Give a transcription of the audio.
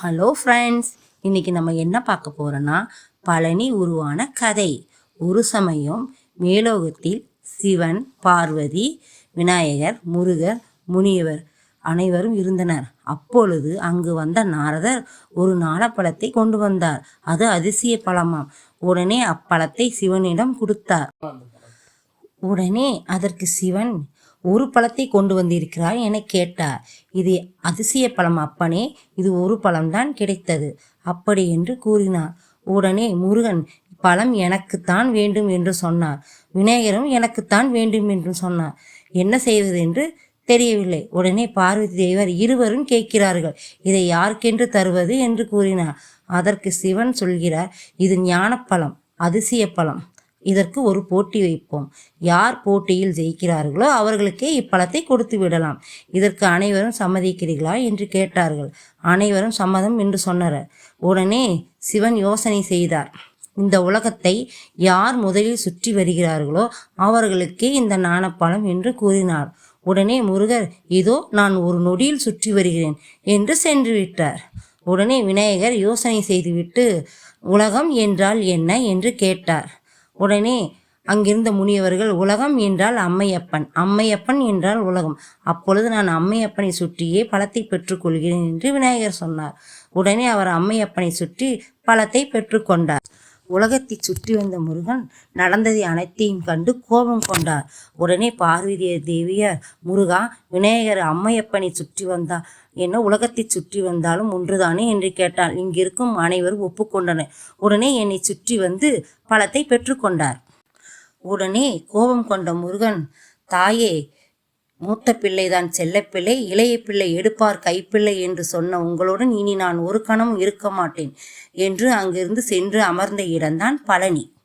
Hello friends இன்னைக்கு நம்ம என்ன பார்க்க போகிறோன்னா பழனி உருவான கதை. ஒரு சமயம் மேலோகத்தில் சிவன் பார்வதி விநாயகர் முருகர் முனியவர் அனைவரும் இருந்தனர். அப்பொழுது அங்கு வந்த நாரதர் ஒரு நாளப்பழத்தை கொண்டு வந்தார். அது அதிசய பழமாம். உடனே அப்பழத்தை சிவனிடம் கொடுத்தார். உடனே அதற்கு சிவன் ஒரு பழத்தை கொண்டு வந்திருக்கிறாய் என கேட்டார் இது அதிசய பழம் அப்பனே இது ஒரு பழம்தான் கிடைத்தது அப்படி என்று கூறினார் உடனே முருகன் பழம் எனக்குத்தான் வேண்டும் என்று சொன்னார் விநாயகரும் எனக்குத்தான் வேண்டும் என்று சொன்னார் என்ன செய்வது? என்று தெரியவில்லை. உடனே பார்வதி தேவர் இருவரும் கேட்கிறார்கள். இதை யாருக்கென்று தருவது? என்று கூறினார் அதற்கு சிவன் சொல்கிறார் இது ஞானப்பழம் அதிசய பழம். இதற்கு ஒரு போட்டி வைப்போம். யார் போட்டியில் ஜெயிக்கிறார்களோ அவர்களுக்கே இப்பழத்தை கொடுத்து விடலாம். இதற்கு அனைவரும் சம்மதிக்கிறீர்களா என்று கேட்டார்கள். அனைவரும் சம்மதம் என்று சொன்னனர். உடனே சிவன் யோசனை செய்தார். இந்த உலகத்தை யார் முதலில் சுற்றி வருகிறார்களோ அவர்களுக்கே இந்த நாணப்பழம் என்று கூறினார். உடனே முருகர் இதோ நான் ஒரு நொடியில் சுற்றி வருகிறேன் என்று சென்று விட்டார். உடனே விநாயகர் யோசனை செய்துவிட்டு உலகம் என்றால் என்ன என்று கேட்டார். உடனே அங்கிருந்த முனியவர்கள் உலகம் என்றால் அம்மையப்பன் அம்மையப்பன் என்றால் உலகம். அப்பொழுது நான் அம்மையப்பனை சுற்றியே பழத்தை பெற்றுக்கொள்கிறேன் என்று விநாயகர் சொன்னார். உடனே அவர் அம்மையப்பனை சுற்றி பழத்தை பெற்றுக்கொண்டார் உலகத்தை சுற்றி வந்த முருகன் நடந்ததை அனைத்தையும் கண்டு கோபம் கொண்டார். உடனே பார்வதி தேவியர் முருகா விநாயகர் அம்மையப்பனை சுற்றி வந்தா என்ன உலகத்தை சுற்றி வந்தாலும் ஒன்றுதானே? என்று கேட்டால் இங்கிருக்கும் அனைவரும் ஒப்புக்கொண்டனர். உடனே என்னை சுற்றி வந்து பழத்தை பெற்றுக்கொண்டார் உடனே கோபம் கொண்ட முருகன் தாயே மூத்த பிள்ளைதான் செல்லப்பிள்ளை இளைய பிள்ளை எடுப்பார் கைப்பிள்ளை என்று சொன்ன உங்களுடன் இனி நான் ஒரு கணம் இருக்க மாட்டேன் என்று அங்கிருந்து சென்று அமர்ந்த இடம்தான் பழனி.